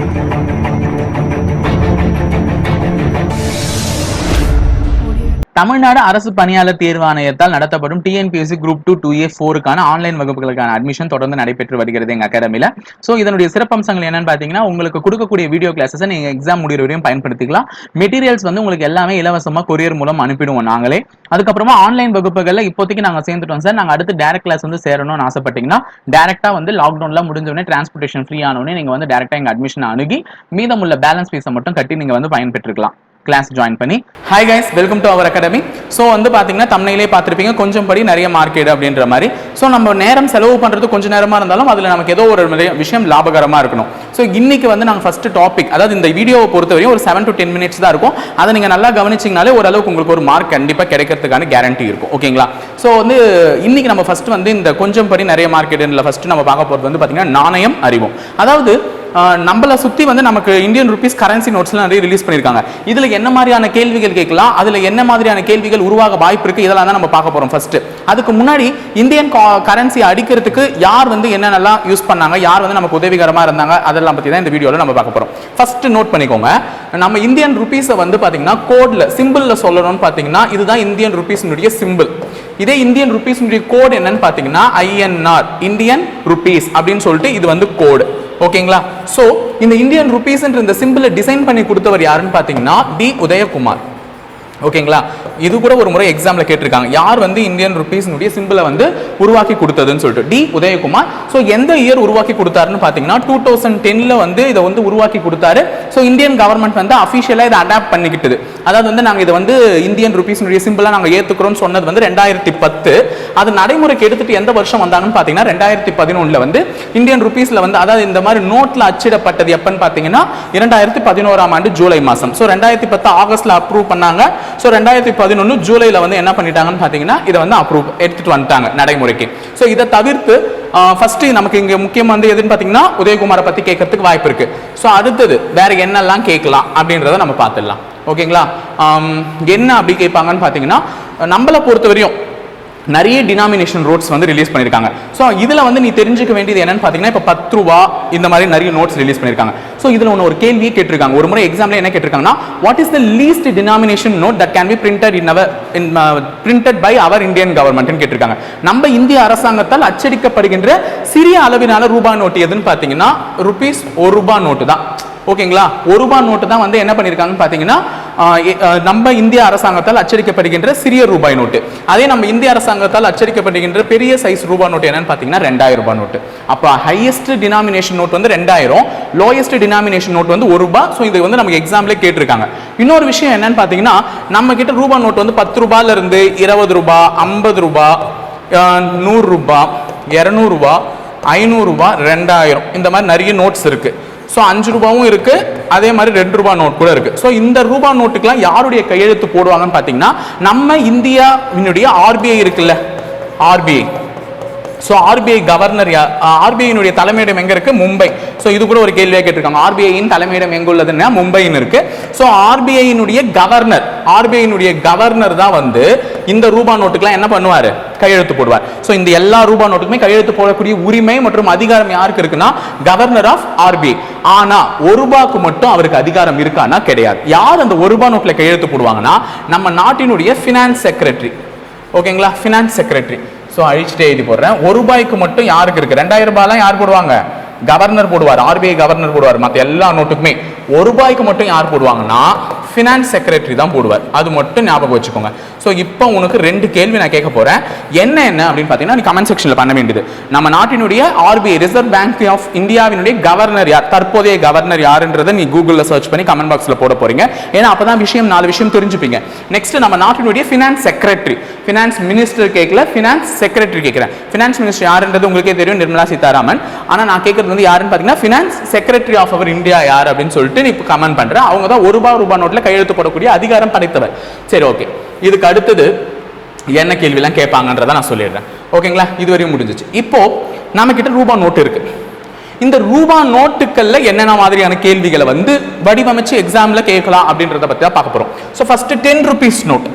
Thank you. Tamil Nadu அரசு பணியாளர் தேர்வாணையத்தால் நடத்தப்படும் TNPSC group two two A ஃபோருக்கான online வகுப்புகளுக்கான அட்மிஷன் தொடர்ந்து நடைபெற்று வருகிறது எங்க அகாடமியில சோ இதனுடைய சிறப்பம்சங்கள் என்னன்னு பாத்தீங்கன்னா உங்களுக்கு கொடுக்கக்கூடிய வீடியோ கிளாஸஸ் நீங்க எக்ஸாம் முடிகிற வரையும் பயன்படுத்திக்கலாம். மெட்டீரியல்ஸ் வந்து உங்களுக்கு எல்லாமே இலவசமா கொரியர் மூலம் அனுப்பிடுவோம் நாங்களே. அதுக்கப்புறமா ஆன்லைன் வகுப்புகள்ல இப்போதைக்கு நாங்க சேர்ந்துட்டோம் சார். நாங்க அடுத்து டேரக்ட் கிளாஸ் வந்து சேரணும்னு ஆசைப்பட்டீங்கன்னா டேரக்டா வந்து லாக்டவுன்ல முடிஞ்ச உடனே டிரான்ஸ்போர்டேஷன் ஃப்ரீ ஆனோடனே நீங்க வந்து டேரக்டா எங்க அட்மிஷன் அணுகி மீதமுள்ள பேலன்ஸ் ஃபீஸை மட்டும் கட்டி நீங்க வந்து பயன்பெற்றுக்கலாம். கிளாஸ் ஜாயின் பண்ணி. Hi guys welcome to our academy so வந்து பார்த்தீங்கன்னா தமிழிலே பார்த்துருப்பீங்க கொஞ்சம் படி நிறைய மார்க்கெட் அப்படின்ற மாதிரி. ஸோ நம்ம நேரம் செலவு பண்ணுறது கொஞ்சம் நேரமாக இருந்தாலும் அதில் நமக்கு ஏதோ ஒரு நிறைய விஷயம் லாபகரமாக இருக்கணும். ஸோ இன்னைக்கு வந்து நாங்கள் ஃபர்ஸ்ட் டாபிக் அதாவது இந்த வீடியோவை பொறுத்தவரையும் ஒரு செவன் டு டென் மினிட்ஸ் தான் இருக்கும். அதை நீங்கள் நல்லா கவனிச்சிங்கனாலே ஓரளவுக்கு உங்களுக்கு ஒரு மார்க் கண்டிப்பாக கிடைக்கிறதுக்கான கேரண்டி இருக்கும். ஓகேங்களா ஸோ வந்து இன்னைக்கு நம்ம ஃபர்ஸ்ட் வந்து இந்த கொஞ்சம் படி நிறைய மார்க்கெட்டில் ஃபர்ஸ்ட் நம்ம பார்க்க போகிறது வந்து பார்த்தீங்கன்னா நாணயம் அறிவோம். அதாவது நம்மளை சுற்றி வந்து நமக்கு இந்தியன் ருபீஸ் கரன்சி நோட்ஸ்லாம் நிறைய ரிலீஸ் பண்ணியிருக்காங்க. இதில் என்ன மாதிரியான கேள்விகள் கேட்கலாம்? அதில் என்ன மாதிரியான கேள்விகள் உருவாக வாய்ப்பு இருக்குது இதெல்லாம் தான் நம்ம பார்க்க போகிறோம் ஃபஸ்ட்டு அதுக்கு முன்னாடி இந்தியன் கரன்சி அடிக்கிறதுக்கு யார் வந்து என்னென்னலாம் யூஸ் பண்ணாங்க? யார் வந்து நமக்கு உதவிகரமாக இருந்தாங்க? அதெல்லாம் பற்றி தான் இந்த வீடியோவில் நம்ம பார்க்க போகிறோம் ஃபஸ்ட்டு நோட் பண்ணிக்கோங்க. நம்ம இந்தியன் ருபீஸை வந்து பார்த்தீங்கன்னா கோடில் சிம்பிளில் சொல்லணும்னு பார்த்தீங்கன்னா இதுதான் இந்தியன் ருபீஸினுடைய சிம்பிள் இதே இந்தியன் ருபீஸினுடைய கோட் என்னன்னு பார்த்தீங்கன்னா ஐஎன்ஆர் இந்தியன் ருபீஸ் அப்படின்னு சொல்லிட்டு இது வந்து கோடு ஓகேங்களா? சோ இந்த இந்தியன் ருபீஸ்ன்ற இந்த சிம்பிளை டிசைன் பண்ணி கொடுத்தவர் யாருன்னு பாத்தீங்கன்னா டி. உதயகுமார். ஓகேங்களா? இது கூட ஒரு முறை எக்ஸாமில் கேட்டிருக்காங்க. யார் வந்து இந்தியன் ருபீஸ்னுடைய சிம்பிளை வந்து உருவாக்கி கொடுத்ததுன்னு சொல்லிட்டு? டி உதயகுமார். ஸோ எந்த இயர் உருவாக்கி கொடுத்தாருன்னு பார்த்தீங்கன்னா டூ தௌசண்ட் டென்னில் வந்து இதை வந்து உருவாக்கி கொடுத்தாரு. ஸோ இந்தியன் கவர்மெண்ட் வந்து அஃபிஷியலாக இதை அடாப்ட் பண்ணிக்கிட்டது. அதாவது வந்து நாங்கள் இதை வந்து இந்தியன் ருபீஸ்னுடைய சிம்பிளாக நாங்கள் ஏற்றுக்கிறோம்னு சொன்னது வந்து ரெண்டாயிரத்தி பத்து. அது நடைமுறைக்கு எடுத்துகிட்டு எந்த வருஷம் வந்தாங்கன்னு பார்த்தீங்கன்னா ரெண்டாயிரத்தி பதினொன்றில் வந்து இந்தியன் ருபீஸில் வந்து அதாவது இந்த மாதிரி நோட்டில் அச்சிடப்பட்டது எப்பன்னு பார்த்தீங்கன்னா இரண்டாயிரத்தி பதினோராம் ஆண்டு ஜூலை மாதம். ஸோ ரெண்டாயிரத்தி பத்து ஆகஸ்ட்டில் அப்ரூவ் பண்ணாங்க. ஸோ ரெண்டாயிரத்தி பதினொன்று ஜூலைல வந்து என்ன பண்ணிட்டாங்கன்னு பார்த்தீங்கன்னா இதை வந்து அப்ரூவ் எடுத்துட்டு வந்துட்டாங்க நடைமுறைக்கு. ஸோ இதை தவிர்த்து ஃபர்ஸ்ட் நமக்கு இங்க முக்கியம் வந்து எதுன்னு பார்த்தீங்கன்னா உதயகுமாரை பத்தி கேட்கறதுக்கு வாய்ப்பு இருக்கு. ஸோ அடுத்தது வேற என்னெல்லாம் கேட்கலாம் அப்படின்றத நம்ம பார்த்துடலாம். ஓகேங்களா? என்ன அப்படி கேட்பாங்கன்னு பார்த்தீங்கன்னா நம்மளை பொறுத்தவரையும் நிறைய டினாமினேஷன் ரோட்ஸ் வந்து ரிலீஸ் பண்ணியிருக்காங்க ஸோ இதில் வந்து நீ தெரிஞ்சுக்க வேண்டியது என்னன்னு பார்த்தீங்கன்னா இப்போ பத்து ரூபா இந்த மாதிரி நிறைய நோட்ஸ் ரிலீஸ் பண்ணியிருக்காங்க ஸோ இதில் ஒன்று ஒரு கேள்வியே கேட்டிருக்காங்க. ஒரு முறை எக்ஸாம்ல என்ன கேட்டிருக்காங்கன்னா what is the least denomination note that can be printed in our in printed by our Indian கவர்மெண்ட்னு கேட்டிருக்காங்க. நம்ம இந்திய அரசாங்கத்தால் அச்சடிக்கப்படுகின்ற சிறிய அளவிலான ரூபாய் நோட்டு எதுன்னு பார்த்தீங்கன்னா ருபீஸ் ஒரு ரூபாய் நோட்டு தான். ஓகேங்களா ஒரு ரூபாய் நோட்டு தான் வந்து என்ன பண்ணியிருக்காங்கன்னு பார்த்தீங்கன்னா நம்ம இந்திய அரசாங்கத்தால் அச்சடிக்கப்படுகின்ற சிறிய ரூபாய் நோட்டு. அதே நம்ம இந்திய அரசாங்கத்தால் அச்சடிக்கப்படுகின்ற பெரிய சைஸ் ரூபாய் நோட்டு என்னன்னு பார்த்தீங்கன்னா ரெண்டாயிரம் ரூபாய் நோட்டு. அப்போ ஹையஸ்ட் டினாமினேஷன் நோட் வந்து ரெண்டாயிரம் லோயஸ்ட் டினாமினேஷன் நோட் வந்து ஒரு ரூபாய். ஸோ இது வந்து நமக்கு எக்ஸாம்பிளே கேட்டிருக்காங்க. இன்னொரு விஷயம் என்னன்னு பார்த்தீங்கன்னா நம்ம கிட்ட ரூபாய் நோட் வந்து பத்து ரூபாயிலிருந்து இருபது ரூபாய் ஐம்பது ரூபாய் நூறுரூபா இரநூறுபா ஐநூறுரூபா ரெண்டாயிரம். இந்த மாதிரி நிறைய நோட்ஸ் இருக்குது ஸோ அஞ்சு ரூபாவும் இருக்குது அதே மாதிரி ரெண்டு ரூபா நோட் கூட இருக்கு. ஸோ இந்த ரூபா நோட்டுக்கெல்லாம் யாருடைய கையெழுத்து போடுவாங்கன்னு பார்த்தீங்கன்னா நம்ம இந்தியாவினுடைய ஆர்பிஐ இருக்குல்ல. ஆர்பிஐ ஸோ ஆர்பிஐ கவர்னர் ஆர்பிஐனுடைய தலைமையிடம் எங்கே இருக்குது மும்பை. ஸோ இது கூட ஒரு கேள்வியாக கேட்டிருக்காங்க. ஆர்பிஐயின் தலைமையிடம் எங்கே உள்ளதுன்னா மும்பைன்னு இருக்குது ஸோ ஆர்பிஐனுடைய கவர்னர் ஆர்பிஐனுடைய கவர்னர் தான் வந்து இந்த ரூபா நோட்டுக்கெலாம் என்ன பண்ணுவார்? கையெழுத்து போடுவார். ஸோ இந்த எல்லா ரூபா நோட்டுக்குமே கையெழுத்து போடக்கூடிய உரிமை மற்றும் அதிகாரம் யாருக்கு இருக்குன்னா கவர்னர் ஆஃப் ஆர்பிஐ ஆனால் ஒரு ரூபாய்க்கு மட்டும் அவருக்கு அதிகாரம் இருக்கான்னா கிடையாது. யார் அந்த ஒரு ரூபாய் நோட்டில் கையெழுத்து போடுவாங்கன்னா நம்ம நாட்டினுடைய ஃபினான்ஸ் செக்ரட்டரி ஓகேங்களா ஃபினான்ஸ் செக்ரட்டரி ஸோ அழிச்சிட்டே எழுதி போடுறேன். ஒரு ரூபாய்க்கு மட்டும் யாருக்கு இருக்கு? ரெண்டாயிரம் ரூபாய்லாம் யார் போடுவாங்க? கவர்னர் போடுவார். ஆர்பிஐ கவர்னர் போடுவார். மற்ற எல்லா நோட்டுக்குமே ஒரு ரூபாய்க்கு மட்டும் யார் போடுவாங்கன்னா ஃபினான்ஸ் செக்ரட்டரி தான் போடுவார். அது மட்டும் ஞாபகம் வச்சுக்கோங்க. ஸோ இப்போ உனக்கு ரெண்டு கேள்வி நான் கேட்க போறேன். என்ன என்ன அப்படின்னு பார்த்தீங்கன்னா நீ கமெண்ட் செக்ஷனில் பண்ண வேண்டியது. நம்ம நாட்டினுடைய ஆர்பிஐ ரிசர்வ் பேங்க் ஆஃப் இந்தியாவினுடைய கவர்னர் யார்? தற்போதைய கவர்னர் யாருன்றதை நீ கூகுளில் சர்ச் பண்ணி கமெண்ட் பாக்ஸில் போட போறீங்க. ஏன்னா அப்பதான் விஷயம் நாலு விஷயம் தெரிஞ்சுப்பீங்க. நெக்ஸ்ட் நம்ம நாட்டினுடைய ஃபினான்ஸ் செக்ரட்டரி ஃபினான்ஸ் மினிஸ்டர் கேட்கல ஃபினான்ஸ் செக்ரட்டரி கேட்குறேன். ஃபினான்ஸ் மினிஸ்டர் யாருன்றது உங்களுக்கே தெரியும் நிர்மலா சீதாராமன். ஆனால் நான் கேட்கறது வந்து யாருன்னு பார்த்தீங்கன்னா finance secretary of our India யார் அப்படின்னு சொல்லிட்டு நீ இப்போ கமெண்ட் பண்ணுறேன் அவங்க தான் ஒரு ரூபா ரூபா நோட்டில் கையெழுத்து போடக்கூடிய அதிகாரம் படைத்தவர். சரி ஓகே இதுக்கு அடுத்தது என்ன கேள்விலாம் கேட்பாங்கன்றதை நான் சொல்லிடுறேன். ஓகேங்களா? இது வரையும் முடிஞ்சிச்சு. இப்போ நம்ம கிட்ட ரூபா நோட்டு இருக்கு. இந்த ரூபா நோட்டுக்கள்ல என்னென்ன மாதிரியான கேள்விகளை வந்து வடிவமைச்சு எக்ஸாம்ல கேட்கலாம் அப்படின்றத பத்தி தான் பார்க்க போறோம். So first ten rupees note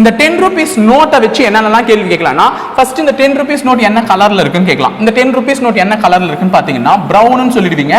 இந்த டென் ருபீஸ் நோட்டை வச்சு என்னென்னலாம் கேள்வி கேட்கலாம்னா ஃபர்ஸ்ட் இந்த டென் ருபீஸ் நோட் என்ன கலர்ல இருக்குன்னு கேட்கலாம். இந்த டென் ருபீஸ் நோட் என்ன கலர்ல இருக்குன்னு பாத்தீங்கன்னா ப்ரௌனுன்னு சொல்லிடுவீங்க.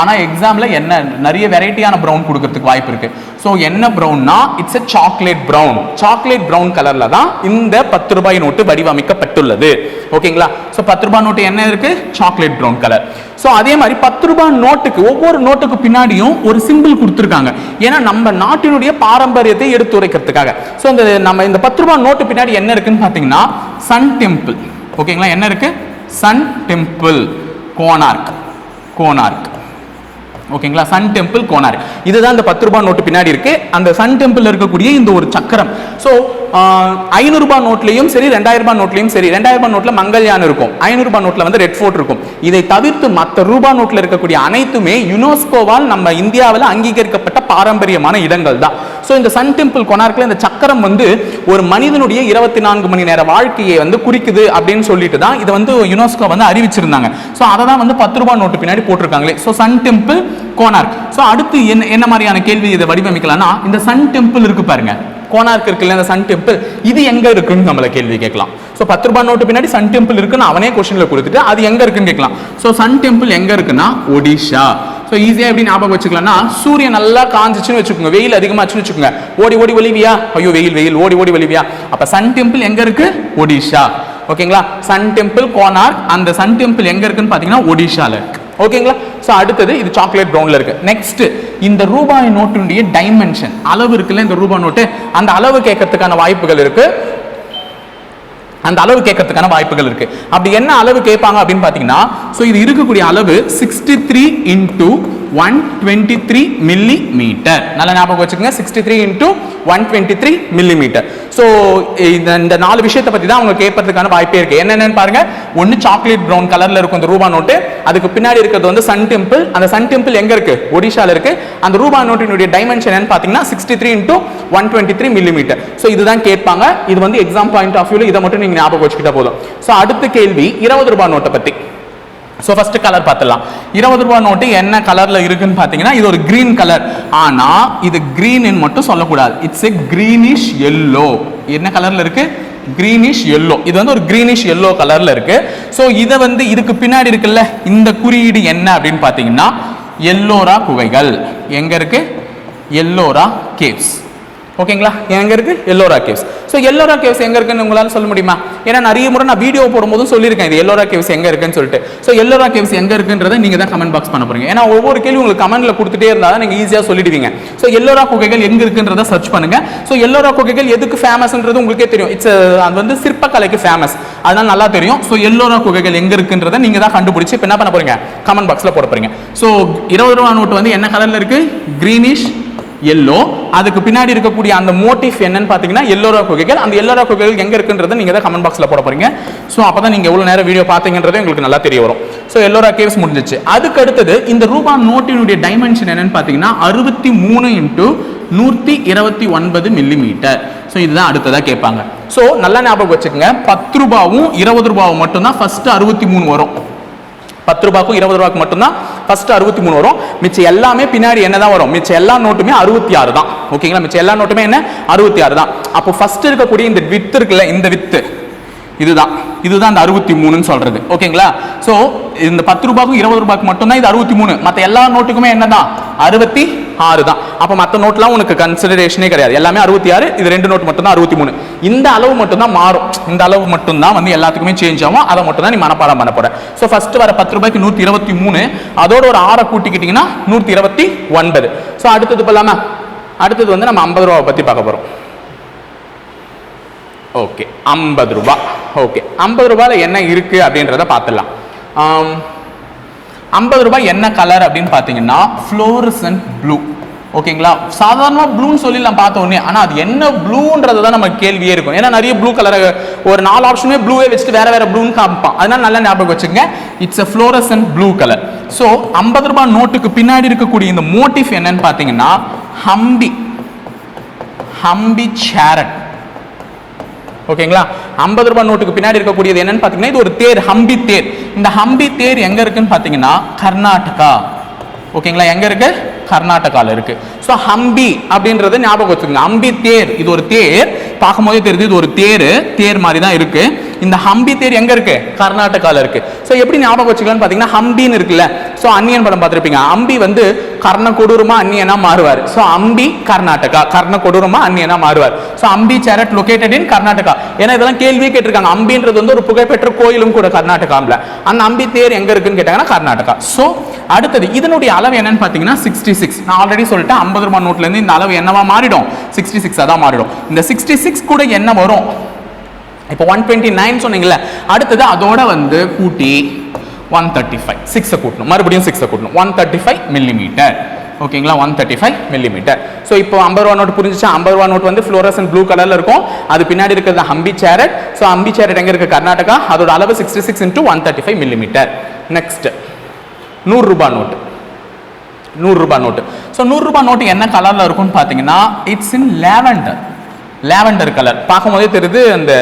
ஆனா எக்ஸாம்ல என்ன நிறைய வெரைட்டியான ப்ரௌன் கொடுக்கறதுக்கு வாய்ப்பு இருக்கு. ஸோ என்ன ப்ரௌன்னா it's a chocolate brown chocolate brown கலரில் தான் இந்த பத்து ரூபாய் நோட்டு வடிவமைக்கப்பட்டுள்ளது. ஓகேங்களா? ஸோ பத்து ரூபாய் நோட்டு என்ன இருக்கு? சாக்லேட் ப்ரௌன் கலர் ஸோ அதே மாதிரி பத்து ரூபாய் நோட்டுக்கு ஒவ்வொரு நோட்டுக்கு பின்னாடியும் ஒரு சிம்பிள் கொடுத்துருக்காங்க. ஏன்னா நம்ம நாட்டினுடைய பாரம்பரியத்தை எடுத்துரைக்கிறதுக்காக ஸோ இந்த நம்ம இந்த பத்து ரூபாய் நோட்டு பின்னாடி என்ன இருக்குன்னு பார்த்தீங்கன்னா சன் டெம்பிள் ஓகேங்களா? என்ன இருக்கு? சன் டெம்பிள் கோனார்க் கோனார்க் ஓகேங்களா? Sun temple Konark. இதுதான் இந்த பத்து ரூபாய் நோட்டு பின்னாடி இருக்கு. அந்த சன் டெம்பிள் இருக்கக்கூடிய இந்த ஒரு சக்கரம். ஸோ ஐநூறுரூபா நோட்லையும் சரி ரெண்டாயிரம் ரூபாய் நோட்லையும் சரி ரெண்டாயிரம் ரூபாய் நோட்ல மங்கள்யான் இருக்கும். ஐநூறு நோட்டில் நோட்ல வந்து ரெட் ஃபோர்ட் இருக்கும். இதை தவிர்த்து மற்ற ரூபாய் நோட்ல இருக்கக்கூடிய அனைத்துமே யுனெஸ்கோவால் நம்ம இந்தியாவில் அங்கீகரிக்கப்பட்ட பாரம்பரியமான இடங்கள் தான் ஸோ இந்த சன் டெம்பிள் கொனார்க்கில் இந்த சக்கரம் வந்து ஒரு மனிதனுடைய இருபத்தி நான்கு மணி நேர வாழ்க்கையை வந்து குறிக்குது அப்படின்னு சொல்லிட்டு தான் இதை வந்து யுனெஸ்கோ வந்து அறிவிச்சிருந்தாங்க. ஸோ அதை தான் வந்து பத்து ரூபாய் நோட்டு பின்னாடி போட்டிருக்காங்களே. So sun temple Konark so அடுத்து என்ன என்ன மாதிரியான கேள்வி இதை வடிவமைக்கலாம்னா இந்த சன் டெம்பிள் இருக்கு பாருங்க. கோனார்க் இருக்குல்ல இந்த சன் டெம்பிள் இது எங்க இருக்குன்னு நம்மள கேள்வி கேட்கலாம். ஸோ பத்து ரூபாய் நோட்டு பின்னாடி சன் டெம்பிள் இருக்குன்னு அவனே கொஸ்டினில் கொடுத்துட்டு அது எங்க இருக்குன்னு கேட்கலாம். ஸோ சன் டெம்பிள் எங்க இருக்குன்னா ஒடிஷா. ஸோ ஈஸியாக எப்படி ஞாபகம் வச்சுக்கலாம்னா சூரியன் நல்லா காஞ்சிச்சுன்னு வச்சுக்கோங்க. வெயில் அதிகமாச்சுன்னு வச்சுக்கோங்க. ஓடி ஓடி ஒலிவியா ஐயோ வெயில் வெயில். ஓடி ஓடி ஒலிவியா அப்போ சன் டெம்பிள் எங்கே இருக்கு? ஒடிஷா. ஓகேங்களா? Sun temple Konark. அந்த சன் டெம்பிள் எங்கே இருக்குன்னு பார்த்தீங்கன்னா ஒடிஷாவில் இருக்கு. ஓகேங்களா? ஸோ அடுத்தது இது சாக்லேட் பிரவுனில் இருக்கு. நெக்ஸ்ட் இந்த ரூபாய் நோட்டுடைய டைமென்ஷன் அளவு இருக்குல்ல இந்த ரூபாய் நோட்டு? அந்த அளவு கேட்கறதுக்கான வாய்ப்புகள் இருக்குது அந்த அளவு கேட்கறதுக்கான வாய்ப்புகள் இருக்கு. அப்படி என்ன அளவு கேட்பாங்க அப்படின்னு பார்த்தீங்கன்னா ஸோ இது இருக்கக்கூடிய அளவு sixty three into one twenty three millimetre நல்லா ஞாபகம் வச்சுக்கோங்க sixty three into one twenty three millimetre so இந்த இந்த நாலு விஷயத்தை பற்றி தான் அவங்க கேட்பதுக்கான வாய்ப்பே இருக்கு. என்னென்னு பாருங்க ஒன்று சாக்லேட் ப்ரௌன் கலரில் இருக்கும் இந்த ரூபா நோட்டு அதுக்கு பின்னாடி இருக்கிறது வந்து சன் டெம்பிள் அந்த சன் டெம்பிள் எங்கே இருக்கு? ஒடிஷாவில் இருக்கு. அந்த ரூபா நோட்டினுடைய டைமென்ஷன் என்னன்னு பார்த்தீங்கன்னா sixty three into one twenty three millimetre so இதுதான் கேட்பாங்க. இது வந்து எக்ஸாம் பாயிண்ட் ஆஃப் வியூவில் இதை மட்டும் நீங்கள் நீங்க ஞாபகம் வச்சுக்கிட்டா போதும். ஸோ அடுத்த கேள்வி இருபது ரூபாய் நோட்டை பத்தி. ஸோ ஃபஸ்ட்டு கலர் பார்த்துடலாம். இருபது ரூபாய் நோட்டு என்ன கலர்ல இருக்குன்னு பார்த்தீங்கன்னா இது ஒரு கிரீன் கலர் ஆனா இது க்ரீன்னு மட்டும் சொல்லக்கூடாது. இட்ஸ் எ க்ரீனிஷ் எல்லோ என்ன கலர்ல இருக்கு? கிரீனிஷ் எல்லோ இது வந்து ஒரு க்ரீனிஷ் எல்லோ கலர்ல இருக்கு. ஸோ இதை வந்து இதுக்கு பின்னாடி இருக்குல்ல இந்த குறியீடு என்ன அப்படின்னு பார்த்தீங்கன்னா எல்லோரா குகைகள். எங்க இருக்கு? எல்லோரா கேவ்ஸ் ஓகேங்களா? எங்கே இருக்குது Ellora caves. So Ellora caves எங்கே இருக்குன்னு உங்களால் சொல்ல முடியுமா? ஏன்னா நிறைய முறை நான் வீடியோ போடும்போதும் சொல்லியிருக்கேன் இது எல்லோரா கேவ்ஸ் எங்கே இருக்குன்னு சொல்லிட்டு. ஸோ எல்லோரா கேவ்ஸ் எங்கே இருக்குன்றதை நீங்கள் தான் கமெண்ட் பாக்ஸ் பண்ண போகிறீங்க ஏன்னா ஒவ்வொரு கேள்வி உங்களுக்கு கமெண்ட்டில் கொடுத்துட்டே இருந்தால் தான் ஈஸியாக சொல்லிடுவீங்க. ஸோ எல்லோரா குகைகள் எங்கே இருக்குன்றத சர்ச் பண்ணுங்கள் ஸோ எல்லோரா குகைகள் எதுக்கு ஃபேமஸ்ன்றது உங்களுக்கே தெரியும். இட்ஸ் uh, அது வந்து சிற்பக்கலைக்கு ஃபேமஸ் அதனால் நல்லா தெரியும். ஸோ எல்லோரா குகைகள் எங்கே இருக்குன்றதை நீங்கள் தான் கண்டுபிடிச்சி இப்போ என்ன பண்ண போகிறீங்க கமெண்ட் பாக்ஸில் போட போகிறீங்க ஸோ இருபது ரூபா நோட்டு வந்து என்ன கலரில் இருக்குது க்ரீனிஷ் எல்லோ. அதுக்கு பின்னாடி இருக்கக்கூடிய அந்த மோட்டிவ் என்னன்னு பார்த்தீங்கன்னா எல்லோரா குகைகள். அந்த எல்லோரா குகைகள் எங்கே இருக்குன்றதை நீங்கள் தான் கமெண்ட் பாக்ஸில் போட போறீங்க. ஸோ அப்போ தான் நீங்கள் எவ்வளோ நேரம் வீடியோ பார்த்தீங்கன்றது உங்களுக்கு நல்லா தெரிய வரும். ஸோ எல்லோரா கேவ்ஸ் முடிஞ்சிச்சு. அதுக்கு அடுத்தது இந்த ரூபா நோட்டினுடைய டைமென்ஷன் என்னன்னு பார்த்தீங்கன்னா அறுபத்தி மூணு இன்ட்டு நூற்றி இருபத்தி ஒன்பது மில்லி மீட்டர் ஸோ இதுதான் அடுத்ததாக கேட்பாங்க. ஸோ நல்லா ஞாபகம் வச்சுக்கோங்க. பத்து ரூபாவும் இருபது ரூபாவும் மட்டும்தான் ஃபஸ்ட்டு அறுபத்தி மூணு வரும். பத்து ரூபாய்க்கும் இருபது ரூபாய்க்கு மட்டும்தான் ஃபர்ஸ்ட் அறுபத்தி மூணு வரும். மிச்சம் எல்லாமே பின்னாடி என்ன தான் வரும்? மிச்சம் எல்லா நோட்டுமே அறுபத்தி ஆறு தான். ஓகேங்களா? மிச்சம் எல்லா நோட்டுமே என்ன? அறுபத்தி ஆறு தான். அப்போ ஃபர்ஸ்ட் இருக்கக்கூடிய இந்த வித்து இருக்குல்ல இந்த வித்து இதுதான். இதுதான் இந்த அறுபத்தி மூணுன்னு சொல்றது. ஓகேங்களா? ஸோ இந்த பத்து ரூபாய்க்கும் இருபது ரூபாய்க்கு மட்டும்தான் இது அறுபத்தி மூணு. மற்ற எல்லா நோட்டுக்குமே என்னதான்? அறுபத்தி ஆறு தான். அப்போ மற்ற நோட்லாம் உனக்கு கன்சிடரேஷனே கிடையாது. எல்லாமே அறுபத்தி ஆறு இது ரெண்டு நோட் மட்டும் தான் அறுபத்தி மூணு. இந்த அளவு மட்டும் தான் மாறும். இந்த அளவு மட்டும் தான் வந்து எல்லாத்துக்குமே சேஞ்ச் ஆகும். அதை மட்டும் தான் நீ மனப்பாடம் பண்ண போற. ஸோ ஃபர்ஸ்ட் வர பத்து ரூபாய்க்கு நூற்றி இருபத்தி மூணு. அதோட ஒரு ஆறை கூட்டிக்கிட்டீங்கன்னா நூற்றி இருபத்தி ஒன்பது. ஸோ அடுத்தது போலாமா அடுத்தது வந்து நம்ம ஐம்பது ரூபாவை பற்றி பார்க்க போகிறோம் ஓகே ஐம்பது ரூபா. ஓகே ஐம்பது ரூபாயில் என்ன இருக்குது அப்படின்றத பார்த்துடலாம். ஐம்பது ரூபாய் என்ன கலர் அப்படின்னு பார்த்தீங்கன்னா ஃப்ளோரசன்ட் ப்ளூ ஓகேங்களா சாதாரணமாக ப்ளூன்னு சொல்லி நான் பார்த்த உடனே. ஆனால் அது என்ன ப்ளூன்றது தான் நம்ம கேள்வியே இருக்கும். ஏன்னா நிறைய ப்ளூ கலர் ஒரு நாலு ஆப்ஷனுமே ப்ளூவே வச்சுட்டு வேற வேற ப்ளூன்னு காமிப்பான். அதனால நல்லா ஞாபகம் வச்சுங்க it's a fluorescent blue colour so ஐம்பது ரூபாய் நோட்டுக்கு பின்னாடி இருக்கக்கூடிய இந்த மோட்டிவ் என்னன்னு பார்த்தீங்கன்னா ஹம்பி ஹம்பி சேரட் ஓகேங்களா ஐம்பது ரூபாய் நோட்டுக்கு பின்னாடி இருக்கக்கூடியது என்னன்னு பாத்தீங்கன்னா இது ஒரு தேர் ஹம்பி தேர். இந்த ஹம்பி தேர் எங்க இருக்குன்னு பாத்தீங்கன்னா கர்நாடகா. ஓகேங்களா? எங்க இருக்கு? கர்நாடகாவில் இருக்கு. ஸோ ஹம்பி அப்படின்றது ஞாபகம் வச்சுக்கோங்க. ஹம்பி தேர் இது ஒரு தேர். பார்க்கும்போதே தெரியுது இது ஒரு தேர். தேர் மாதிரி தான் இருக்குது இந்த ஹம்பி தேர் எங்க இருக்கு? கர்நாடகாவில் இருக்கு. ஸோ எப்படி ஞாபகம் வச்சுக்கலாம்னு பார்த்தீங்கன்னா ஹம்பின்னு இருக்குல்ல. ஸோ அன்னியன் படம் பார்த்துருப்பீங்க. அம்பி வந்து கர்ண கொடூரமா அந்நியனா மாறுவார். ஸோ அம்பி கர்நாடகா. கர்ண கொடூரமா அந்நியனா மாறுவார். So Hampi chariot located in Karnataka. ஏன்னா இதெல்லாம் கேள்வியே கேட்டிருக்காங்க. அம்பின்றது வந்து ஒரு புகழ்பெற்ற கோயிலும் கூட கர்நாடகாவில் அந்த அம்பி தேர் எங்க இருக்குன்னு கேட்டாங்கன்னா கர்நாடகா. ஸோ அடுத்தது இதனுடைய அளவு என்னன்னு பார்த்தீங்கன்னா சிக்ஸ்டி சிக்ஸ் நான் ஆல்ரெடி சொல்லிட்டேன் ஐம்பது ரூபாய் நோட்லேருந்து இந்த அளவு என்னவா மாறிடும்? சிக்ஸ்டி சிக்ஸ் தான் மாறிடும். இந்த சிக்ஸ்டி சிக்ஸ் கூட என்ன வரும்? இப்போ ஒன் டுவெண்ட்டி நைன் சொன்னீங்களே அடுத்தது அதோட வந்து கூட்டி ஒன் தேர்ட்டி ஃபைவ் சிக்ஸை கூட்டணும். மறுபடியும் சிக்ஸை கூட்டணும். ஒன் தேர்ட்டி ஃபைவ் மில்லிமீட்டர் ஓகேங்களா? One thirty five millimetre so இப்போ ஐம்பது ரூபா நோட் புரிஞ்சிச்சா? ஐம்பது ரூபா நோட் வந்து ஃப்ளோரசன் ப்ளூ கலரில் இருக்கும். அது பின்னாடி இருக்கிறது Hampi chariot so Hampi chariot எங்கே இருக்குது கர்நாடகா. அதோட அளவு sixty six into one thirty five millimetre next நூறுரூபா நோட்டு நூறுரூபா நோட்டு ஸோ நூறுரூபா நோட்டு என்ன கலரில் இருக்கும்னு பார்த்தீங்கன்னா it's in lavender lavender colour பார்க்கும்போதே தெரியுது அந்த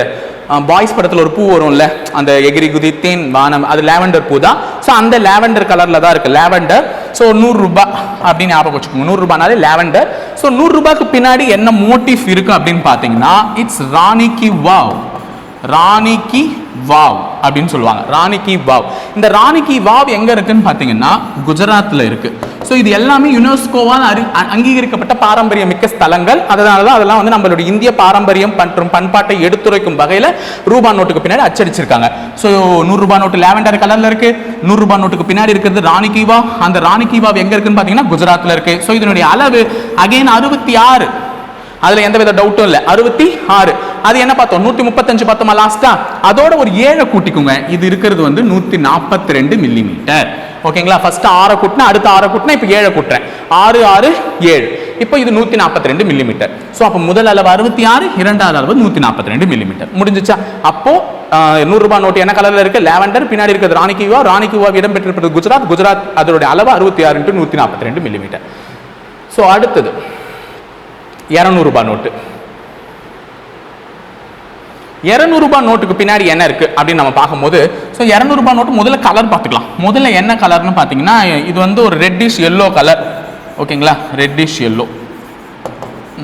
பாய்ஸ் படத்தில் ஒரு பூ வரும்ல அந்த எகிரி குதி தேன் வானம் அது லேவண்டர் பூ தான் ஸோ அந்த லேவண்டர் கலரில் தான் இருக்குது லேவண்டர் ஸோ நூறுரூபா அப்படின்னு ஞாபகம் வச்சுக்கோங்க. நூறுரூபானாலே லேவண்டர். ஸோ நூறுரூபாய்க்கு பின்னாடி என்ன மோட்டிவ் இருக்குது அப்படின்னு பார்த்தீங்கன்னா it's Rani Ki wow Rani Ki wow அப்படின்னு சொல்லுவாங்க. ராணி கி வாவ் இந்த ராணி கி வாவ் எங்கே இருக்குன்னு பார்த்தீங்கன்னா குஜராத்தில் இருக்குது ஸோ இது எல்லாமே யுனெஸ்கோவால் அறி அங்கீகரிக்கப்பட்ட பாரம்பரிய மிக்க ஸ்தலங்கள். அதனால தான் அதெல்லாம் வந்து நம்மளுடைய இந்திய பாரம்பரியம் மற்றும் பண்பாட்டை எடுத்துரைக்கும் வகையில் ரூபா நோட்டுக்கு பின்னாடி அச்சடிச்சிருக்காங்க. ஸோ நூறுரூபா நோட்டு லேவெண்டர் கலர்ல இருக்குது நூறுரூபா நோட்டுக்கு பின்னாடி இருக்கிறது ராணி கீவா. அந்த ராணி கீவா எங்கே இருக்குன்னு பார்த்தீங்கன்னா குஜராத்தில் இருக்குது ஸோ இதனுடைய அளவு அகைன் அறுபத்தி ஆறு. அதில் எந்த வித டவுட்டும் இல்லை. அறுபத்தி ஆறு. அது என்ன பார்த்தோம்? நூற்றி முப்பத்தஞ்சு பார்த்தோமா லாஸ்ட்டாக அதோட ஒரு ஏழை கூட்டிக்குங்க. இது இருக்கிறது வந்து நூற்றி நாற்பத்தி ரெண்டு மில்லிமீட்டர் ஓகேங்களா? ஃபர்ஸ்ட் ஆறை கூட்டினா அடுத்த ஆறை கூட்டினா இப்போ ஏழை கூட்டுறேன். ஆறு ஆறு ஏழு. இப்போ இது நூற்றி நாற்பத்தி ரெண்டு மில்லிமீட்டர் ஸோ அப்போ முதல் அளவு அறுபத்தி ஆறு இரண்டாவது அளவு நூற்றி நாற்பத்தி ரெண்டு மில்லிமீட்டர் முடிஞ்சிச்சா? அப்போ நூறுரூபா நோட்டு என்ன கலரில் இருக்கு? லேவண்டர் பின்னாடி இருக்கிறது ராணி கியூவா? ராணி இடம் குஜராத். குஜராத் அதோடைய அளவு அறுபத்தி ஆறு இன்ட்டு நூத்தி நாற்பத்தி ரெண்டு மில்லிமீட்டர் ஸோ அடுத்தது இரநூறுபா நோட்டு. இரநூறுபா நோட்டுக்கு பின்னாடி என்ன இருக்கு அப்படின்னு நம்ம பார்க்கும்போது ஸோ இரநூறுபா நோட்டு முதல்ல கலர் பார்த்துக்கலாம். முதல்ல என்ன கலர்னு பார்த்தீங்கன்னா இது வந்து ஒரு ரெட்டிஷ் எல்லோ கலர் ஓகேங்களா? ரெட்டிஷ் எல்லோ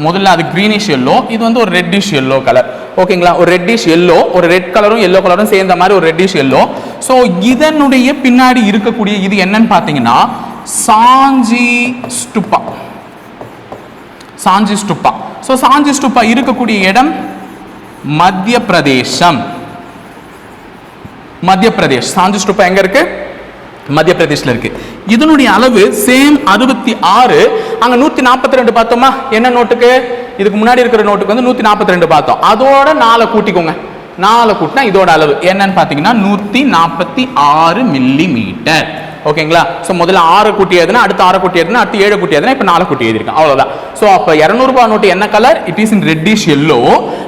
முதல்ல அது க்ரீனிஷ் எல்லோ இது வந்து ஒரு ரெட்டிஷ் எல்லோ கலர் ஓகேங்களா? ஒரு ரெட்டிஷ் எல்லோ ஒரு ரெட் கலரும் எல்லோ கலரும் சேர்ந்த மாதிரி ஒரு ரெட்டிஷ் எல்லோ ஸோ இதனுடைய பின்னாடி இருக்கக்கூடிய இது என்னன்னு பார்த்தீங்கன்னா சாஞ்சி ஸ்டுப்பா சாஞ்சி ஸ்டுப்பா ஸோ சாஞ்சி ஸ்டுப்பா இருக்கக்கூடிய இடம் மத்திய பிரதேசம் மத்திய பிரதேஷ் சாஞ்சி ஸ்டூப்பா எங்க இருக்கு? மத்திய பிரதேஷ்ல இருக்கு. இதனுடைய அளவு சேம் அறுபத்தி ஆறு. அங்க நூத்தி நாற்பத்தி ரெண்டு பார்த்தோமா? என்ன நோட்டுக்கு? இதுக்கு முன்னாடி இருக்கிற நோட்டுக்கு வந்து நூத்தி நாற்பத்தி ரெண்டு பார்த்தோம். அதோட நாளை கூட்டிக்கோங்க. நாலை கூட்டினா இதோட அளவு. என்னன்னு பார்த்தீங்கன்னா நூத்தி நாற்பத்தி ஆறு மில்லி மீட்டர் ஓகேங்களா? ஸோ முதல்ல ஆறு குட்டி எதுனா அடுத்து ஆறு குட்டி எதுனா அடுத்து ஏழு குட்டி எதுனா இப்போ நாலு குட்டி எழுதிருக்கேன் அவ்வளோதான் ஸோ அப்போ இரநூறுபா நோட்டு என்ன colour it is in reddish yellow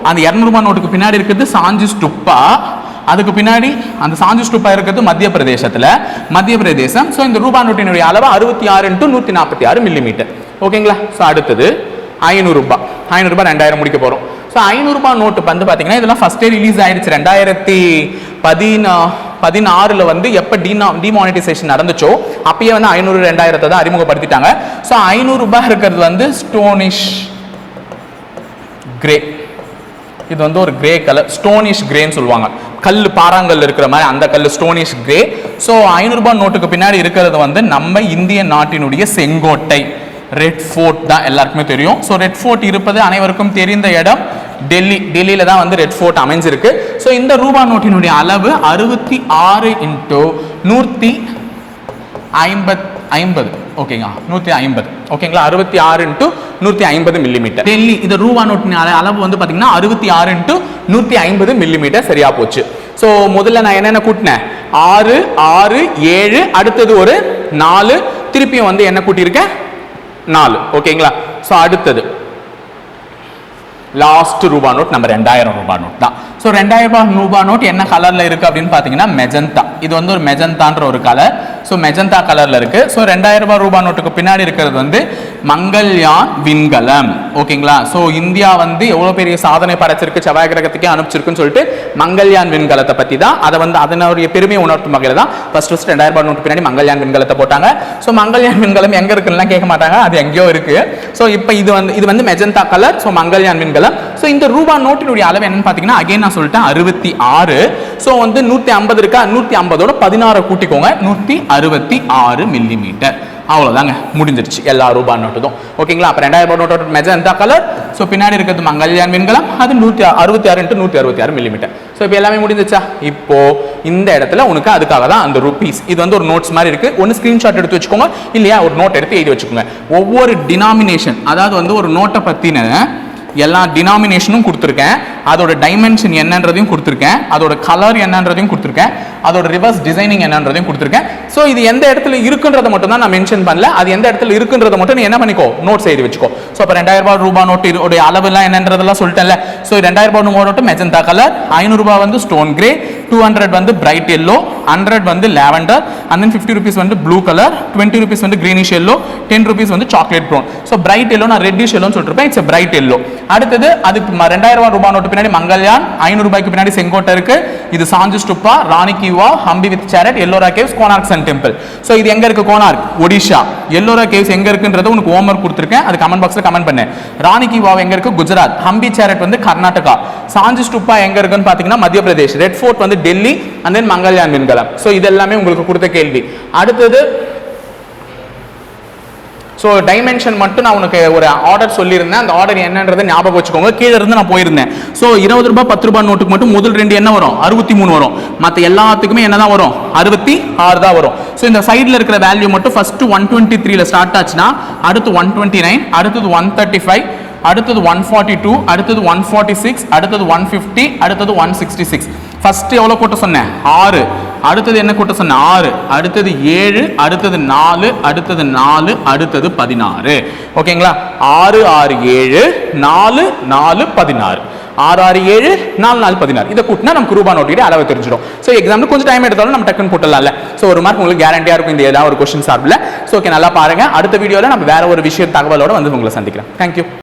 அந்த இரநூறுபா நோட்டுக்கு பின்னாடி இருக்கிறது சாஞ்சி ஸ்டுப்பா அதுக்கு பின்னாடி அந்த சாஞ்சி ஸ்டூப்பா இருக்கிறது மத்திய பிரதேசத்தில் மத்திய பிரதேசம் ஸோ இந்த ரூபா நோட்டினுடைய அளவு அறுபத்தி ஆறு இன்ட்டு நூற்றி நாற்பத்தி ஆறு மில்லிமீட்டர் ஓகேங்களா? ஸோ அடுத்தது ஐநூறுரூபா ஐநூறுரூபா ரெண்டாயிரம் முடிக்க போகிறோம் ஸோ ஐநூறுரூபா நோட்டு வந்து பார்த்தீங்கன்னா இதெல்லாம் ஃபஸ்ட்டே ரிலீஸ் ஆயிடுச்சு ரெண்டாயிரத்தி பதினா பதினாறுல வந்து எப்போ டீனா டிமானிட்டைசேஷன் நடந்துச்சோ அப்பயே வந்து ஐநூறு ரெண்டாயிரத்தை தான் அறிமுகப்படுத்திட்டாங்க. ஸோ ஐநூறுரூபா இருக்கிறது வந்து ஸ்டோனிஷ் கிரே இது வந்து ஒரு கிரே கலர் ஸ்டோனிஷ் கிரேன்னு சொல்லுவாங்க. கல் பாறாங்கல் இருக்கிற மாதிரி அந்த கல் ஸ்டோனிஷ் கிரே ஸோ ஐநூறுரூபா நோட்டுக்கு பின்னாடி இருக்கிறது வந்து நம்ம இந்திய நாட்டினுடைய செங்கோட்டை. ரெட் ஃபோர்ட் தான் எல்லாருக்குமே தெரியும். ஸோ ரெட் ஃபோர்ட் இருப்பது அனைவருக்கும் தெரிந்த இடம். டெல்லி டெல்லியில் தான் வந்து ரெட் ஃபோர்ட் அமைஞ்சிருக்கு. ஸோ இந்த ரூபா நோட்டினுடைய அளவு அறுபத்தி ஆறு இன்ட்டு நூற்றி ஐம்பத் ஐம்பது. ஓகேங்க நூற்றி ஐம்பது. ஓகேங்களா அறுபத்தி ஆறு இன்ட்டு நூற்றி ஐம்பது மில்லிமீட்டர் டெல்லி இந்த ரூபா நோட்டின் அளவு வந்து பார்த்தீங்கன்னா அறுபத்தி ஆறு இன்ட்டு நூற்றி ஐம்பது மில்லிமீட்டர் சரியாக போச்சு. ஸோ முதல்ல நான் என்னென்ன கூட்டினேன்? ஆறு ஆறு ஏழு அடுத்தது ஒரு நாலு. திருப்பியும் வந்து என்ன கூட்டியிருக்கேன்? நாலு. ஓகேங்களா ஸோ அடுத்தது. லாஸ்ட் ரூபா நோட் நம்ம ரெண்டாயிரம் ரூபா நோட் தான். ஸோ ரெண்டாயிரம் ரூபாய் ரூபா நோட் என்ன கலரில் இருக்குது அப்படின்னு பார்த்தீங்கன்னா மெஜந்தா இது வந்து ஒரு மெஜந்தான்ற ஒரு கலர் ஸோ மெஜந்தா கலரில் இருக்குது ஸோ ரெண்டாயிரம் ரூபாய் ரூபாய் நோட்டுக்கு பின்னாடி இருக்கிறது வந்து மங்கள்யான் விண்கலம். ஓகேங்களா ஸோ இந்தியா வந்து எவ்வளோ பெரிய சாதனை படைச்சிருக்கு செவ்வாய் கிரகத்துக்கே அனுப்பிச்சிருக்குன்னு சொல்லிட்டு மங்கள்யான் விண்கலத்தை பற்றி தான். அதை வந்து அதனுடைய பெருமையை உணர்த்தும் வகையில் தான் ஃபர்ஸ்ட் ஃபஸ்ட் ரெண்டாயிரம் ரூபாய் நோட்டு பின்னாடி மங்கள்யான் விண்கலத்தை போட்டாங்க. ஸோ மங்கள்யான் விண்கலம் எங்கே இருக்குன்னு கேட்க மாட்டாங்க. அது எங்கேயோ இருக்குது ஸோ இப்போ இது வந்து இது வந்து மெஜந்தா கலர் ஸோ மங்கள்யான் விண்கலம். ஸோ இந்த ரூபா நோட்டினுடைய அளவு என்னன்னு பார்த்தீங்கன்னா அகைன் நான் சொல்லிட்டேன் அறுபத்தி ஆறு. ஸோ வந்து நூற்றி ஐம்பது இருக்கா? நூற்றி ஐம்பதோட பதினாறு கூட்டிக்கோங்க. நூற்றி அறுபத்தி ஆறு மில்லிமீட்டர் அவ்வளோதாங்க முடிஞ்சிருச்சு. எல்லா ரூபா நோட்டுதும் ஓகேங்களா? அப்போ ரெண்டாயிரம் ரூபாய் நோட்டோட எந்த கலர் ஸோ பின்னாடி இருக்கிறது மங்கல்யான் விண்கலம். அது நூற்றி அறுபத்தி ஆறு இன்ட்டு நூற்றி அறுபத்தி ஆறு மில்லிமீட்டர் ஸோ இப்போ எல்லாமே முடிஞ்சிச்சா? இப்போ இந்த இடத்துல உனக்கு அதுக்காக தான் அந்த ருபீஸ் இது வந்து ஒரு நோட்ஸ் மாதிரி இருக்குது ஒன்று ஸ்க்ரீன்ஷாட் எடுத்து வச்சுக்கோங்க. இல்லையா? ஒரு நோட் எடுத்து எழுதி வச்சுக்கோங்க. ஒவ்வொரு டினாமினேஷன் அதாவது வந்து ஒரு நோட்டை பற்றின எல்லா டினாமினேஷனும் கொடுத்துருக்கேன். அதோட டைமென்ஷன் என்னன்றதையும் கொடுத்துருக்கேன். அதோட கலர் என்னன்றதையும் கொடுத்துருக்கேன். அதோட ரிவர்ஸ் டிசைனிங் என்னன்றதையும் கொடுத்துருக்கேன். ஸோ இது எந்த இடத்துல இருக்குன்றத மட்டும் தான் நான் மென்ஷன் பண்ணல. அது எந்த இடத்துல இருக்குன்றத மட்டும் நீ என்ன பண்ணிக்கோ? நோட்ஸ் எழுதி வச்சுக்கோ. ஸோ அப்போ ரெண்டாயிரம் ரூபாய் ரூபாய் நோட்டு அளவுலாம் என்னன்றதெல்லாம் சொல்லிட்டேன்ல. ஸோ ரெண்டாயிரம் ரூபாய் நோட்டு மெஜந்தா கலர் ஐநூறுரூபா வந்து ஸ்டோன் கிரே டூ ஹண்ட்ரட் வந்து பிரைட் எல்லோ ஹண்ட்ரட் வந்து lavender and then fifty rupees வந்து ப்ளூ கலர் டுவெண்ட்டி ருபீஸ் வந்து கிரீனிஷ் எல்லோ டென் ருபீஸ் வந்து chocolate brown so bright yellow நான் ரெட்டிஷ் எல்லோன்னு சொல்லிருப்பேன் இட்ஸ் பிரைட் எல்லோ அடுத்தது அதுக்கு ரெண்டாயிரம் ரூபாய் நோட்டு பின்னாடி மங்கல்யான் ஐநூறு ரூபாய்க்கு பின்னாடி செங்கோட்டை இருக்கு. இது சாஞ்சு ஸ்டுப்பா ராணி கிவா Hampi with chariot Ellora caves Konark sun temple so இது எங்க இருக்கு? கோனார்க் ஒடிஷா எல்லோரா கேவ்ஸ் எங்க இருக்குன்றது உனக்கு ஹோம்ஒர்க் கொடுத்துருக்கேன். அது கமெண்ட் பாக்ஸ்ல கமெண்ட் பண்ணு. ராணி கியூவா எங்க இருக்கு? குஜராத். ஹம்பி சேரட் வந்து கர்நாடகா. சாஞ்சு ஸ்டுப்பா எங்க இருக்குன்னு பாத்தீங்கன்னா மத்திய பிரதேஷ் ரெட் ஃபோர்ட் வந்து டெல்லி அண்ட் தென் மங்கள்யான் விண்கலம் ஸோ இது எல்லாமே உங்களுக்கு கொடுத்த கேள்வி. அடுத்தது ஸோ டைமென்ஷன் மட்டும் நான் உனக்கு ஒரு ஆர்டர் சொல்லியிருந்தேன். அந்த ஆர்டர் என்னன்றதை ஞாபகம் வச்சுக்கோங்க. கீழே இருந்து நான் போயிருந்தேன். ஸோ இருபது ரூபாய் பத்து ரூபாய் நோட்டுக்கு மட்டும் முதல் ரெண்டு என்ன வரும்? அறுபத்தி மூணு வரும். மற்ற எல்லாத்துக்குமே என்ன தான் வரும்? அறுபத்தி ஆறு தான் வரும். ஸோ இந்த சைடில் இருக்கிற வேல்யூ மட்டும் ஃபர்ஸ்ட் ஒன் டுவெண்ட்டி த்ரீல ஸ்டார்ட் ஆச்சுன்னா அடுத்து ஒன் டுவெண்ட்டி நைன் அடுத்தது ஒன் தேர்ட்டி ஃபைவ் அடுத்தது ஒன் ஃபார்ட்டி டூ அடுத்தது ஒன் ஃபார்ட்டி சிக்ஸ் அடுத்தது ஒன் ஃபிஃப்டி அடுத்தது ஒன் சிக்ஸ்டி சிக்ஸ் ஃபஸ்ட்டு எவ்வளோ கூட்ட சொன்னேன்? ஆறு. அடுத்தது என்ன கூட்ட சொன்னேன்? ஆறு. அடுத்தது ஏழு அடுத்தது நாலு அடுத்தது நாலு அடுத்தது பதினாறு. ஓகேங்களா? ஆறு ஆறு ஏழு நாலு நாலு பதினாறு. ஆறு ஆறு ஏழு நாலு நாலு பதினாறு. இதை கூட்டினா நமக்கு ரூபா நோட்டிட்டு அளவு தெரிஞ்சிடும். ஸோ எக்ஸாம்ல கொஞ்சம் டைம் எடுத்தாலும் நம்ம டக்குன்னு போட்டலாம்ல ஸோ ஒரு மார்க் உங்களுக்கு கேரண்டியா இருக்கும் இந்த ஏதாவது ஒரு கொஸ்டின் சார்பில். ஸோ ஓகே நல்லா பாருங்க. அடுத்த வீடியோவில் நம்ம வேற ஒரு விஷயம் தகவலோட வந்து உங்களை சந்திக்கிறேன். தேங்க்யூ